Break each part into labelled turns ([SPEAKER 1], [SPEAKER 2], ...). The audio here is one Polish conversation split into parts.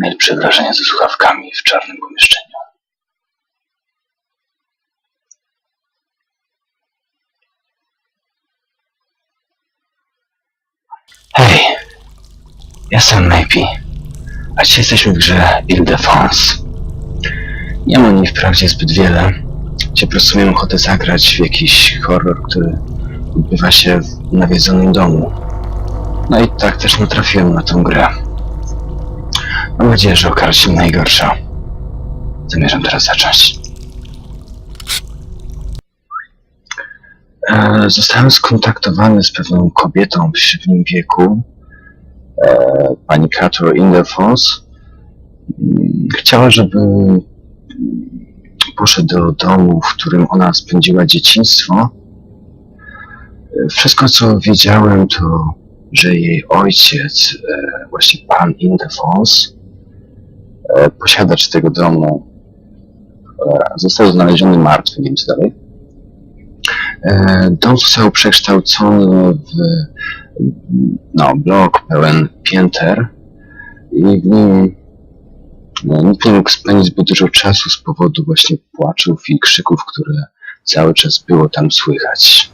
[SPEAKER 1] Najlepsze wrażenie ze słuchawkami w czarnym pomieszczeniu. Hej, jestem Maybe, a dzisiaj jesteśmy w grze Ile-de-France. Nie mam niej wprawdzie zbyt wiele. Cię po prostu miałem ochotę zagrać w jakiś horror, który odbywa się w nawiedzonym domu. No i tak też natrafiłem na tą grę. Mam nadzieję, że okaże się najgorsza. Zamierzam teraz zacząć. E, Zostałem skontaktowany z pewną kobietą w średnim wieku, e, pani Kator Indefons. Mm, Chciała, żeby poszedł do domu, w którym ona spędziła dzieciństwo. E, Wszystko, co wiedziałem, to, że jej ojciec, e, właśnie pan Indefons, posiadacz tego domu, e, został znaleziony martwy, nie wiem co dalej. E, Dom został przekształcony w no, blok pełen pięter i w nim no, nikt nie mógł spędzić zbyt dużo czasu z powodu właśnie płaczów i krzyków, które cały czas było tam słychać.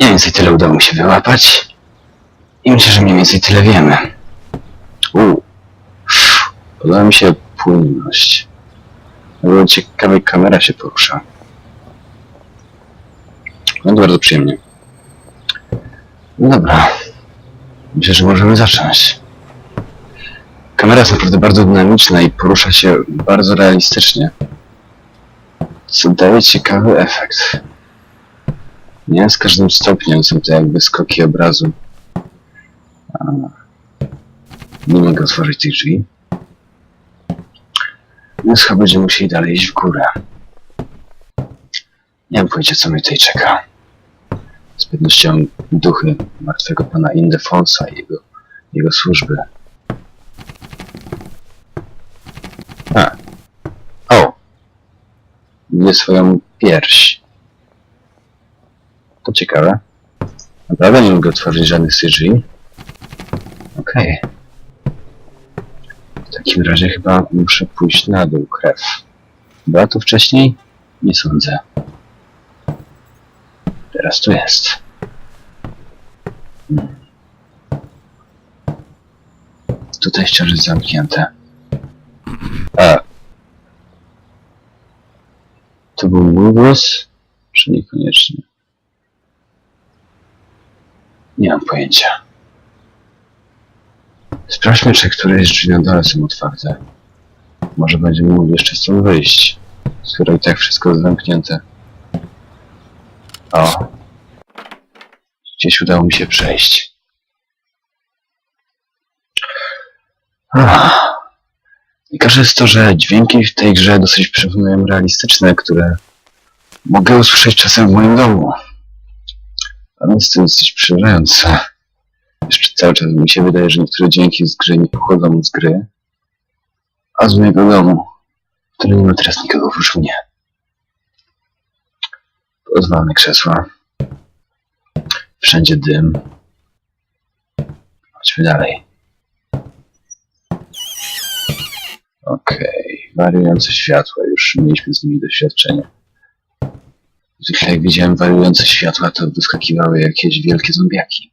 [SPEAKER 1] Mniej więcej tyle udało mi się wyłapać i myślę, że mniej więcej tyle wiemy. Uuu. Podoba mi się płynność. Było ciekawe, kamera się porusza. No bardzo przyjemnie. No dobra. Myślę, że możemy zacząć. Kamera jest naprawdę bardzo dynamiczna i porusza się bardzo realistycznie. Co daje ciekawy efekt. Nie z każdym stopniem są to jakby skoki obrazu. Nie mogę otworzyć tych drzwi. Więc chyba będziemy musieli dalej iść w górę. Nie mam pojęcia, co mnie tutaj czeka. Z pewnością duchy martwego pana Indefonsa i jego, jego służby. A. O! Nie swoją pierś. To ciekawe. Naprawdę nie mogę otworzyć żadnych z drzwi. Okej. W takim razie chyba muszę pójść na dół krew. Była tu wcześniej? Nie sądzę. Teraz tu jest. Hmm. Tutaj wciąż jest zamknięte. A. To był mój głos? Czy niekoniecznie? Nie mam pojęcia. Sprawdźmy, czy któreś drzwi na dole są otwarte. Może będziemy mogli jeszcze stąd wyjść, skoro i tak wszystko jest zamknięte. O. Gdzieś udało mi się przejść. Ach. Najgorsze jest to, że dźwięki w tej grze dosyć przypominają realistyczne, które mogę usłyszeć czasem w moim domu. A więc to dosyć przerażające. Jeszcze cały czas mi się wydaje, że niektóre dźwięki z gry nie pochodzą z gry, a z mojego domu, w którym nie ma teraz nikogo oprócz mnie. Rozwalone krzesła. Wszędzie dym. Chodźmy dalej. Okej, wariujące światła, już mieliśmy z nimi doświadczenie. Zwykle jak widziałem wariujące światła, to wyskakiwały jakieś wielkie zombiaki.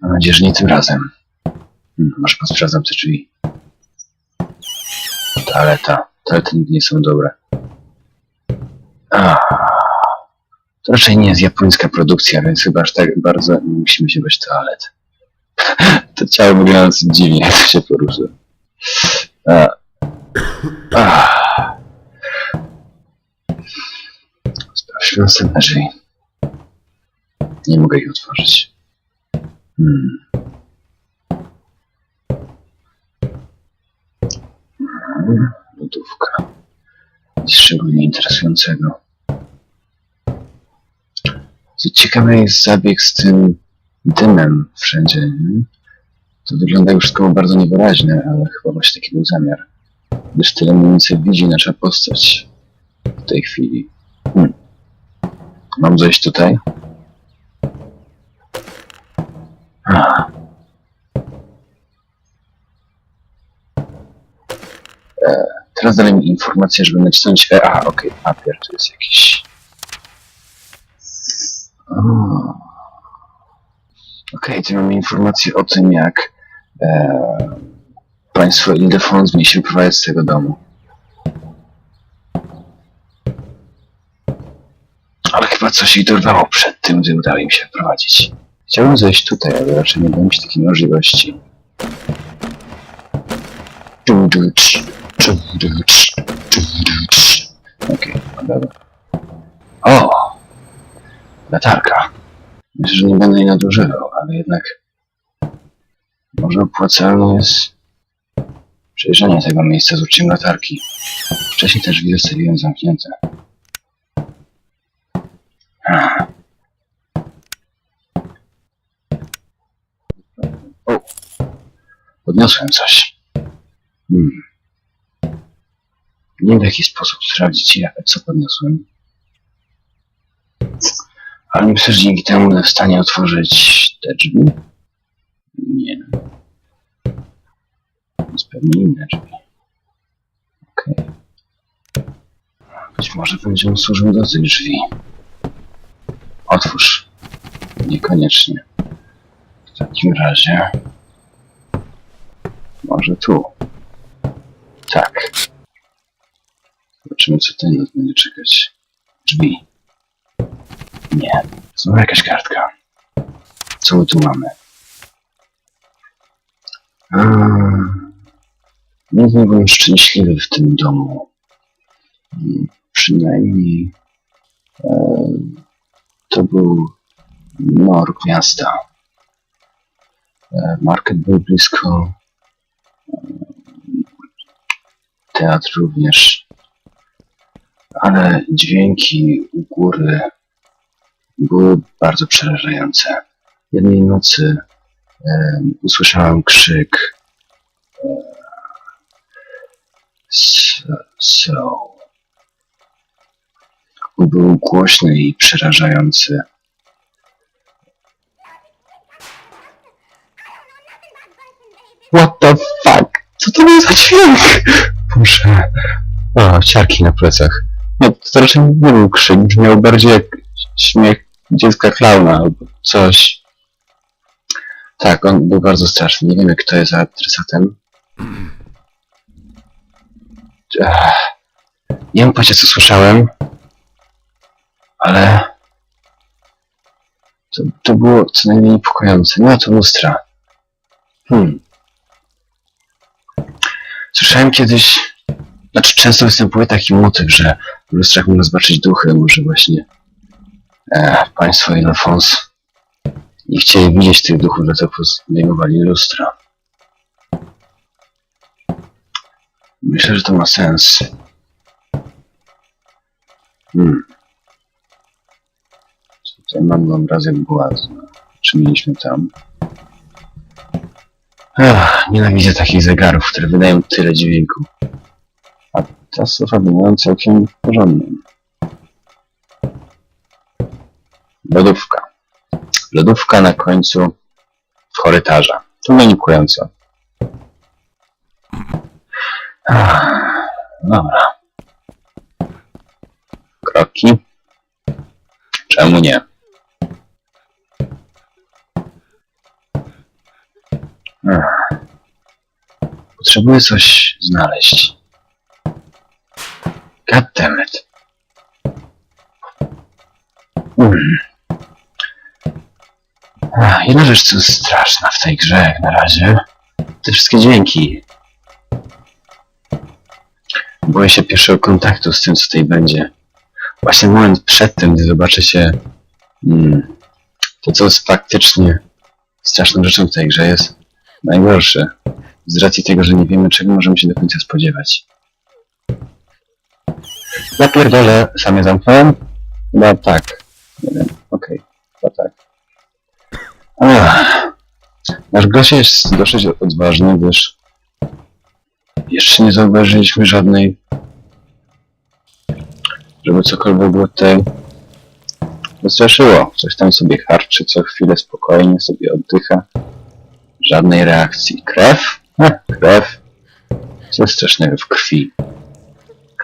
[SPEAKER 1] Mam nadzieję, że nie tym razem. Hmm, może posprawdzam te drzwi. Toaleta. Toalety nigdy nie są dobre. A, to raczej nie jest japońska produkcja, więc chyba aż tak bardzo nie musimy się bać toalet. to ciało wygląda dziwnie, jak się porusza. A. Sprawdźmy następne drzwi. Nie mogę ich otworzyć. Hmm. Hmm, Lodówka. Nic szczególnie interesującego. Co ciekawe jest zabieg z tym dymem wszędzie. To wygląda już tylko bardzo niewyraźne, ale chyba właśnie taki był zamiar. Gdyż tyle mniej więcej widzi nasza postać w tej chwili. Hmm. Mam zejść tutaj? Teraz mi informację, żeby nacisnąć E. A, okej, papier tu jest jakiś. Okej, tu mamy informację o tym, jak e, państwo Ildefons mieli się wyprowadzić z tego domu. Ale chyba coś ich dorwało przed tym, gdy udało im się wyprowadzić. Chciałbym zejść tutaj, ale raczej nie dam ci takiej możliwości. Du-du-cz, du-du-cz, du-du-cz. Okej, dobra. O! Latarka. Myślę, że nie będę jej nadużywał, ale jednak może opłacalne jest przejrzenie tego miejsca z uczuciem latarki. Wcześniej też drzwi zostawiłem zamknięte. O! Podniosłem coś. Hmm. Nie wiem w jaki sposób sprawdzić, co podniosłem. Ale myślę, że dzięki temu będę w stanie otworzyć te drzwi. Nie. To jest pewnie inne drzwi. Okej. Być może będzie on służył do tych drzwi. Otwórz. Niekoniecznie. W takim razie... Może tu. Tak. Zobaczymy, co ten nas będzie czekać. Drzwi. Nie. Znowu jakaś kartka. Co my tu mamy? Nigdy nie byłem szczęśliwy w tym domu. Mm, Przynajmniej e, to był morg miasta. E, market był blisko. E, teatr również. Ale dźwięki u góry były bardzo przerażające. Jednej nocy e, usłyszałem krzyk e, so. Był głośny i przerażający. What the fuck? Co to był za dźwięk? Boże. O, ciarki na plecach. To raczej nie był krzyk, brzmiał bardziej jak śmiech dziecka klauna albo coś. Tak, on był bardzo straszny. Nie wiem, jak to jest adresatem. Nie wiem pojęcia, co słyszałem, ale to, to było co najmniej niepokojące. Nie ma tu lustra. Hmm. Słyszałem kiedyś, znaczy często występuje taki motyw, że w lustrach można zobaczyć duchy, może właśnie e, państwo Ilofons nie chcieli widzieć tych duchów, dlatego zdejmowali lustra. Myślę, że to ma sens. Hmm. Tutaj mamy obrazek błazna. Czy mieliśmy tam? Ach, nienawidzę takich zegarów, które wydają tyle dźwięku. A ta sofa wygląda całkiem porządnie. Lodówka. Lodówka na końcu korytarza. To manikująco. Ach, Dobra. Kroki. Czemu nie? Potrzebuję coś znaleźć. Goddammit. Mm. Ach, Jedna rzecz, co jest straszna w tej grze jak na razie, te wszystkie dźwięki. Boję się pierwszego kontaktu z tym, co tutaj będzie. Właśnie moment przed tym, gdy zobaczy się mm, to, co jest faktycznie straszną rzeczą w tej grze jest najgorsze. Z racji tego, że nie wiemy, czego możemy się do końca spodziewać. Ja pierdolę, sam je zamknąłem? Chyba tak. Nie wiem, okej, chyba tak. Ach. Nasz gość jest dosyć odważny, gdyż jeszcze nie zauważyliśmy żadnej, żeby cokolwiek było tutaj wystraszyło. Coś tam sobie harczy co chwilę spokojnie, sobie oddycha. Żadnej reakcji. Krew? Ech, krew. Co strasznego w krwi.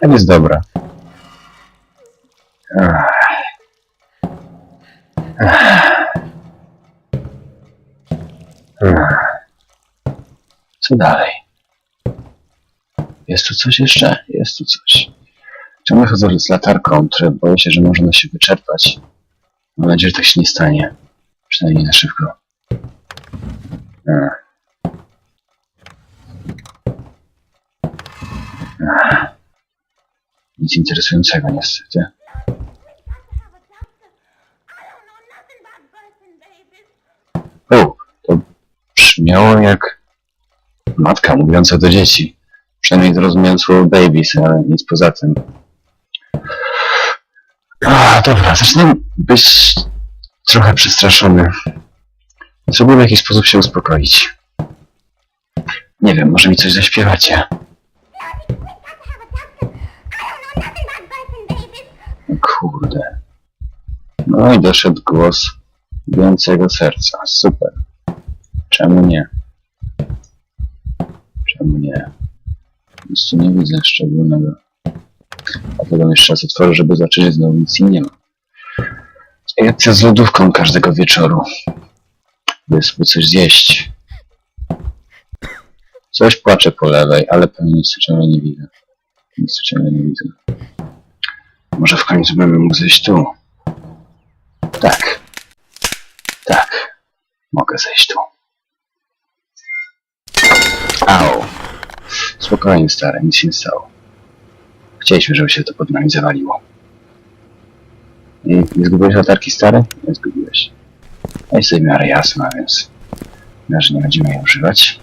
[SPEAKER 1] Tak jest dobra. Co dalej? Jest tu coś jeszcze? Jest tu coś. Ciągle chodzę z latarką, które boję się, że można się wyczerpać. Mam nadzieję, że tak się nie stanie. Przynajmniej nie na szybko. Ach. Nic interesującego niestety. O, to brzmiało jak matka mówiąca do dzieci. Przynajmniej zrozumiałem słowo babies, ale nic poza tym. A, dobra, zaczynam być trochę przestraszony. Trzeba w jakiś sposób się uspokoić. Nie wiem, może mi coś zaśpiewacie. O Kurde. No i doszedł głos bijącego serca. Super. Czemu nie? Czemu nie? Nic tu nie widzę szczególnego. A potem jeszcze raz otworzę, żeby zobaczyć, że znowu nic nie ma. Ja z lodówką każdego wieczoru. By sobie coś zjeść. Coś płacze po lewej, ale pewnie nic ciągle nie widzę. Nic ciągle nie widzę. Może w końcu bym mógł zejść tu. Tak. Tak. Mogę zejść tu. Au. Spokojnie, stary, nic się nie stało. Chcieliśmy, żeby się to pod nami zawaliło. I nie zgubiłeś latarki, stary? Nie zgubiłeś. A jest w miarę jasna, więc razie nie będziemy jej używać.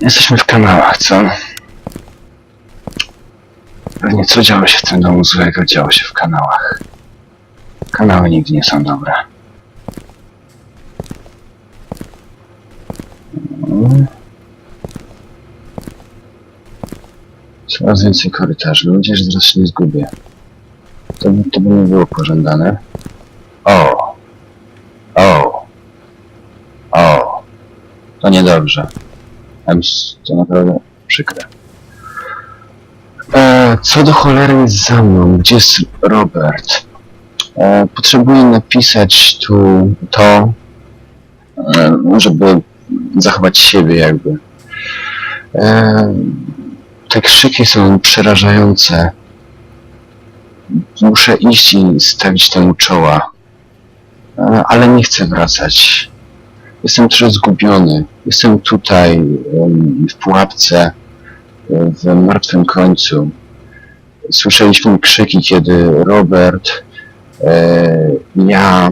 [SPEAKER 1] Jesteśmy w kanałach, co? Pewnie co działo się w tym domu złego, działo się w kanałach. Kanały nigdy nie są dobre. Coraz więcej korytarzy. Nadzieję, że zaraz się nie zgubię. To, by- to by nie było pożądane. O! O! O! To niedobrze. To naprawdę przykre. E, co do cholery jest za mną? Gdzie jest Robert? E, potrzebuję napisać tu to, e, żeby zachować siebie jakby. E, te krzyki są przerażające. Muszę iść i stawić temu czoła. Ale nie chcę wracać. Jestem trochę zgubiony. Jestem tutaj, w pułapce, w martwym końcu. Słyszeliśmy krzyki, kiedy Robert, ja,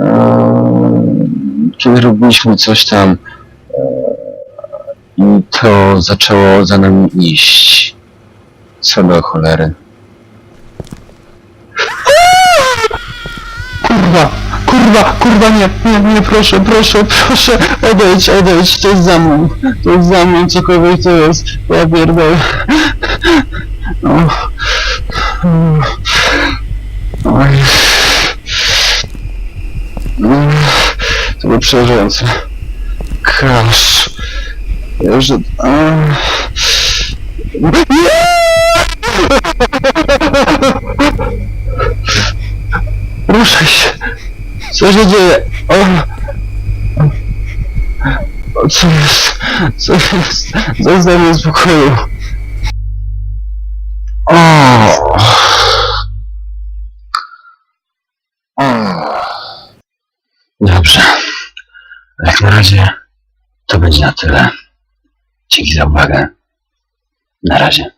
[SPEAKER 1] e, kiedy robiliśmy coś tam e, i to zaczęło za nami iść. Co do cholery.
[SPEAKER 2] Kurwa, kurwa, kurwa, nie, nie, nie, proszę, proszę, proszę, odejdź, odejdź, to jest za mną, to jest za mną, cokolwiek to jest, ja pierdolę. O. To było przerażające. Crash. A. Ruszaj się! Co się dzieje? O! co jest? Co jest? Zostaw mnie spokoju.
[SPEAKER 1] Na tyle. Dzięki za uwagę. Na razie.